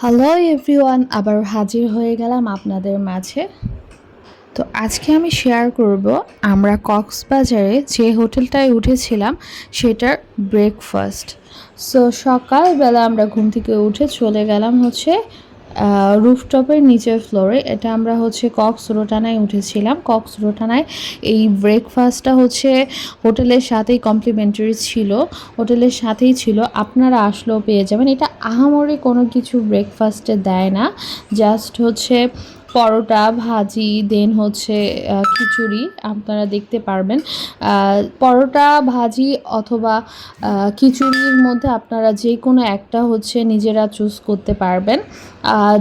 Hello everyone আবার হাজির হয়ে গেলাম আপনাদের মাঝে। তো আজকে আমি শেয়ার করব, আমরা কক্সবাজারে যে হোটেলটায় উঠেছিলাম, সেটার ব্রেকফাস্ট সো সকালবেলা আমরা ঘুম থেকে উঠে চলে গেলাম হচ্ছে রুফটপের নিচের ফ্লোরে, এটা আমরা হচ্ছে কক্স রোটানায় উঠেছিলাম। কক্স রোটানায় এই ব্রেকফাস্টটা হচ্ছে হোটেলের সাথেই কমপ্লিমেন্টারি ছিল। হোটেলের সাথেই ছিল। আপনারা আসলেও পেয়ে যাবেন। এটা আহামরি কোনো কিছু ব্রেকফাস্টে দেয় না। জাস্ট হচ্ছে পরোটা, ভাজি দেন হচ্ছে খিচুড়ি, আপনারা দেখতে পারবেন। পরোটা, ভাজি অথবা খিচুড়ির মধ্যে আপনারা যে কোনো একটা হচ্ছে নিজেরা চুজ করতে পারবেন।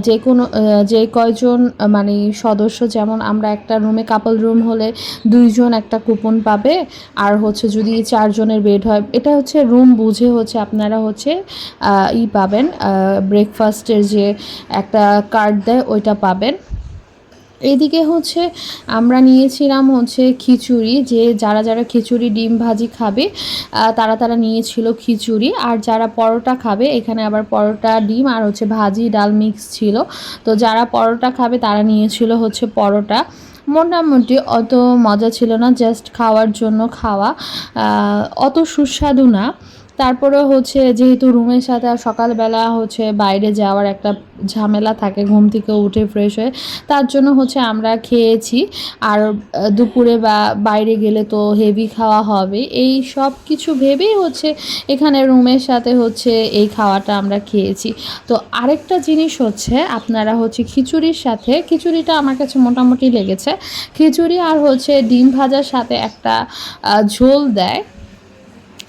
যে কোনো যে কয়জন মানে সদস্য, যেমন আমরা একটা রুমে কাপল রুম হলে দুইজন একটা কুপন পাবে, আর হচ্ছে যদি চারজনের বেড হয়, এটা হচ্ছে রুম বুঝে হচ্ছে আপনারা হচ্ছে ই পাবেন ব্রেকফাস্টের যে একটা কার্ড দেয়, ওইটা পাবেন। এইদিকে হচ্ছে আমরা নিয়েছিলাম হচ্ছে খিচুড়ি, যে যারা যারা খিচুড়ি, ডিম ভাজি খাবে তারা তারা নিয়েছিল খিচুড়ি। আর যারা পরোটা খাবে, এখানে আবার পরোটা, ডিম আর হচ্ছে ভাজি, ডাল মিক্স ছিল। তো যারা পরোটা খাবে, তারা নিয়েছিল হচ্ছে পরোটা। মোটামুটি অত মজা ছিল না, জাস্ট খাওয়ার জন্য খাওয়া। অত সুস্বাদু না। তারপরে হচ্ছে যেহেতু রুমের সাথে আর সকালবেলা হচ্ছে বাইরে যাওয়ার একটা ঝামেলা থাকে, ঘুম থেকে উঠে ফ্রেশ হয়ে, তার জন্য হচ্ছে আমরা খেয়েছি। আর দুপুরে বা বাইরে গেলে তো হেভি খাওয়া হবে এই সব কিছু ভেবেই হচ্ছে এখানে রুমের সাথে হচ্ছে এই খাওয়াটা আমরা খেয়েছি। তো আরেকটা জিনিস হচ্ছে আপনারা হচ্ছে খিচুড়ির সাথে, খিচুড়িটা আমার কাছে মোটামুটি লেগেছে। খিচুড়ি আর হচ্ছে ডিম ভাজার সাথে একটা ঝোল দেয়।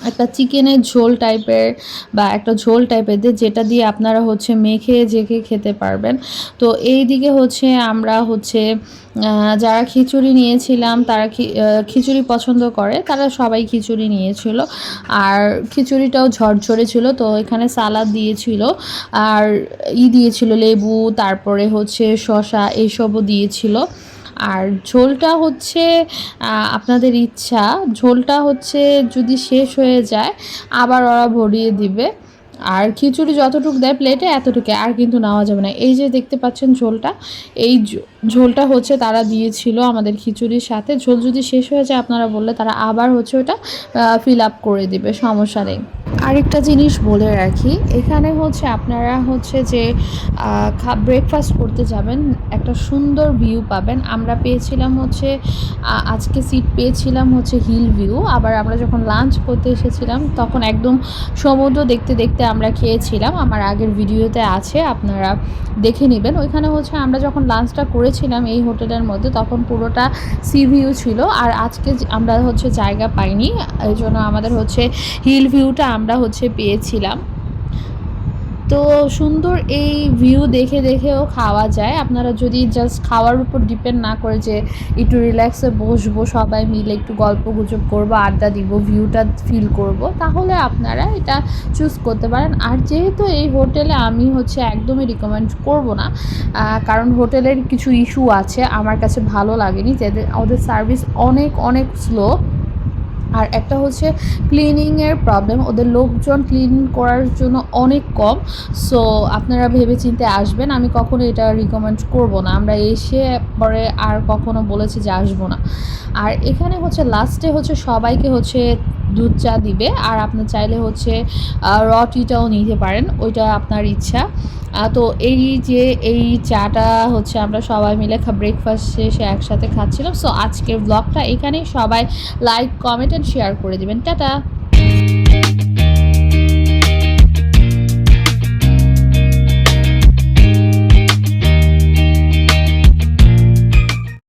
একটা চিকেনের ঝোল টাইপের বা একটা ঝোল টাইপের দিয়ে যেটা দিয়ে আপনারা হচ্ছে মেখে জেখে খেতে পারবেন। তো এই দিকে হচ্ছে আমরা হচ্ছে যারা খিচুড়ি নিয়েছিলাম তারা খিচুড়ি পছন্দ করে, তারা সবাই খিচুড়ি নিয়েছিল। আর খিচুড়িটাও ঝরঝরে ছিল, তো এখানে সালাদ দিয়েছিল। আর ই দিয়েছিল লেবু, তারপরে হচ্ছে শসা, এইসবও দিয়েছিল। আর ঝোলটা হচ্ছে আপনাদের ইচ্ছা। ঝোলটা হচ্ছে যদি শেষ হয়ে যায়, আবার ওরা ভরিয়ে দিবে। আর খিচুড়ি যতটুকু দেয় প্লেটে এতটুকু, আর কিন্তু নেওয়া যাবে না। এই যে দেখতে পাচ্ছেন ঝোলটা, এই ঝোলটা হচ্ছে তারা দিয়েছিল আমাদের খিচুড়ির সাথে। ঝোল যদি শেষ হয়ে যায়, আপনারা বললে তারা আবার হচ্ছে ওটা ফিল আপ করে দিবে, সমস্যা নেই। আরেকটা জিনিস বলে রাখি, এখানে হচ্ছে আপনারা হচ্ছে যে ব্রেকফাস্ট করতে যাবেন, একটা সুন্দর ভিউ পাবেন। আমরা পেয়েছিলাম হচ্ছে আজকে সিট পেয়েছিলাম হচ্ছে হিল ভিউ আবার আমরা যখন লাঞ্চ করতে এসেছিলাম, তখন একদম সমুদ্র দেখতে দেখতে আমরা খেয়েছিলাম। আমার আগের ভিডিওতে আছে, আপনারা দেখে নেবেন। ওইখানে হচ্ছে আমরা যখন লাঞ্চটা করেছিলাম এই হোটেলের মধ্যে, তখন পুরোটা সি ভিউ ছিল। আর আজকে আমরা হচ্ছে জায়গা পাইনি এই জন্য আমাদের হচ্ছে হিল ভিউটা আমরা হচ্ছে পেয়েছিলাম। তো সুন্দর এই ভিউ দেখে দেখেও খাওয়া যায়। আপনারা যদি জাস্ট খাওয়ার উপর ডিপেন্ড না করে যে একটু রিল্যাক্সে বসবো, সবাই মিলে একটু গল্প গুজব করব, আড্ডা দিব ভিউটা ফিল করব, তাহলে আপনারা এটা চুজ করতে পারেন। আর যেহেতু এই হোটেলে আমি হচ্ছে একদমই রিকমেন্ড করব না কারণ হোটেলের কিছু ইস্যু আছে, আমার কাছে ভালো লাগেনি। যাদের, ওদের সার্ভিস অনেক অনেক স্লো আর একটা হচ্ছে ক্লিনিংয়ের প্রবলেম ওদের লোকজন ক্লিন করার জন্য অনেক কম। সো আপনারা ভেবে চিনতে আসবেন, আমি কখনো এটা রিকমেন্ড করব না। আমরা এসে পরে আর কখনো বলেছি যে আসব না। আর এখানে হচ্ছে লাস্টে হচ্ছে সবাইকে হচ্ছে দুধ চা দিবে। আর আপনার চাইলে হচ্ছে র টিটাও নিতে পারেন, ওইটা আপনার ইচ্ছা। তো এই যে, এই চাটা হচ্ছে আমরা সবাই মিলে ব্রেকফাস্ট শেষে একসাথে খাচ্ছিলাম। সো আজকের ব্লগটা এখানেই সবাই লাইক কমেন্ট অ্যান্ড শেয়ার করে দেবেন। টাটা!